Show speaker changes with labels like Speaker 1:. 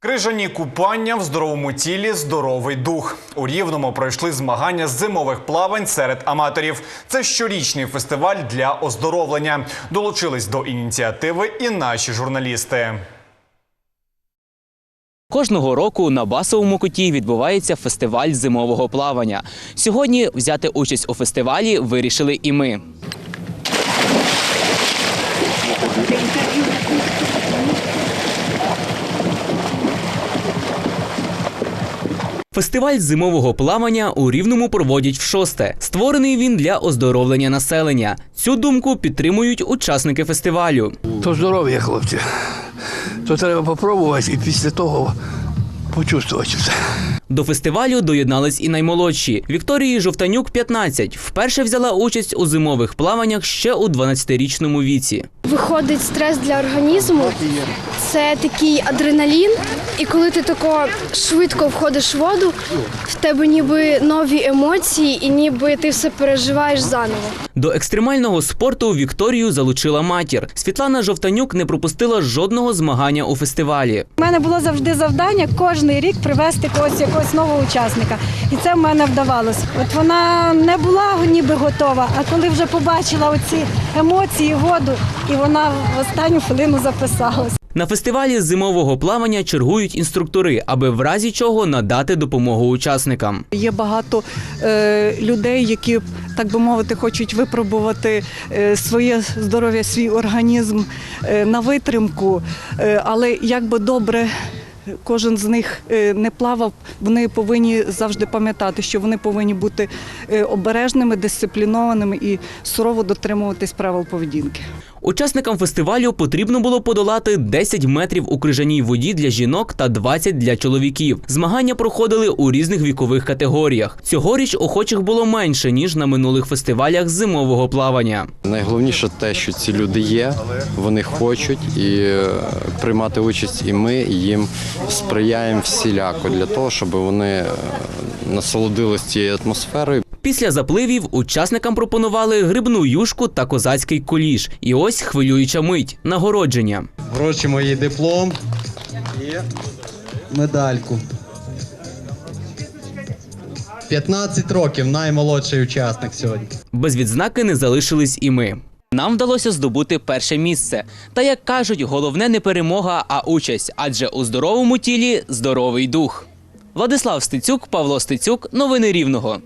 Speaker 1: Крижані купання в здоровому тілі, здоровий дух. У Рівному пройшли змагання з зимових плавань серед аматорів. Це щорічний фестиваль для оздоровлення. Долучились до ініціативи і наші журналісти.
Speaker 2: Кожного року на басовому куті відбувається фестиваль зимового плавання. Сьогодні взяти участь у фестивалі вирішили і ми. Фестиваль зимового плавання у Рівному проводять в шосте. Створений він для оздоровлення населення. Цю думку підтримують учасники фестивалю.
Speaker 3: То здоров'я, хлопці. То треба попробувати і після того почувствувати все.
Speaker 2: До фестивалю доєднались і наймолодші. Вікторії Жовтанюк 15. Вперше взяла участь у зимових плаваннях ще у 12-річному віці.
Speaker 4: Виходить стрес для організму. Це такий адреналін, і коли ти тако швидко входиш в воду, в тебе ніби нові емоції, і ніби ти все переживаєш заново.
Speaker 2: До екстремального спорту Вікторію залучила матір. Світлана Жовтанюк не пропустила жодного змагання у фестивалі.
Speaker 5: У мене було завжди завдання кожний рік привезти когось якогось нового учасника. І це в мене вдавалося. От вона не була ніби готова, а коли вже побачила оці емоції, воду, і вона в останню хвилину записалась.
Speaker 2: На фестивалі зимового плавання чергують інструктори, аби в разі чого надати допомогу учасникам.
Speaker 6: Є багато е, людей, які, так би мовити, хочуть випробувати е, своє здоров'я, свій організм е, на витримку. Е, але як би добре кожен з них е, не плавав, вони повинні завжди пам'ятати, що вони повинні бути е, обережними, дисциплінованими і сурово дотримуватись правил поведінки.
Speaker 2: Учасникам фестивалю потрібно було подолати 10 метрів у крижаній воді для жінок та 20 для чоловіків. Змагання проходили у різних вікових категоріях. Цьогоріч охочих було менше ніж на минулих фестивалях зимового плавання.
Speaker 7: Найголовніше те, що ці люди є, вони хочуть і е, приймати участь, і ми їм сприяємо всіляко для того, щоб вони е, насолодились цією атмосферою.
Speaker 2: Після запливів учасникам пропонували грибну юшку та козацький куліш. І ось хвилююча мить нагородження.
Speaker 8: Вручимо їй диплом і медальку. 15 років наймолодший учасник сьогодні.
Speaker 2: Без відзнаки не залишились і ми. Нам вдалося здобути перше місце. Та як кажуть, головне не перемога, а участь, адже у здоровому тілі здоровий дух. Владислав Стецюк, Павло Стецюк, новини Рівного.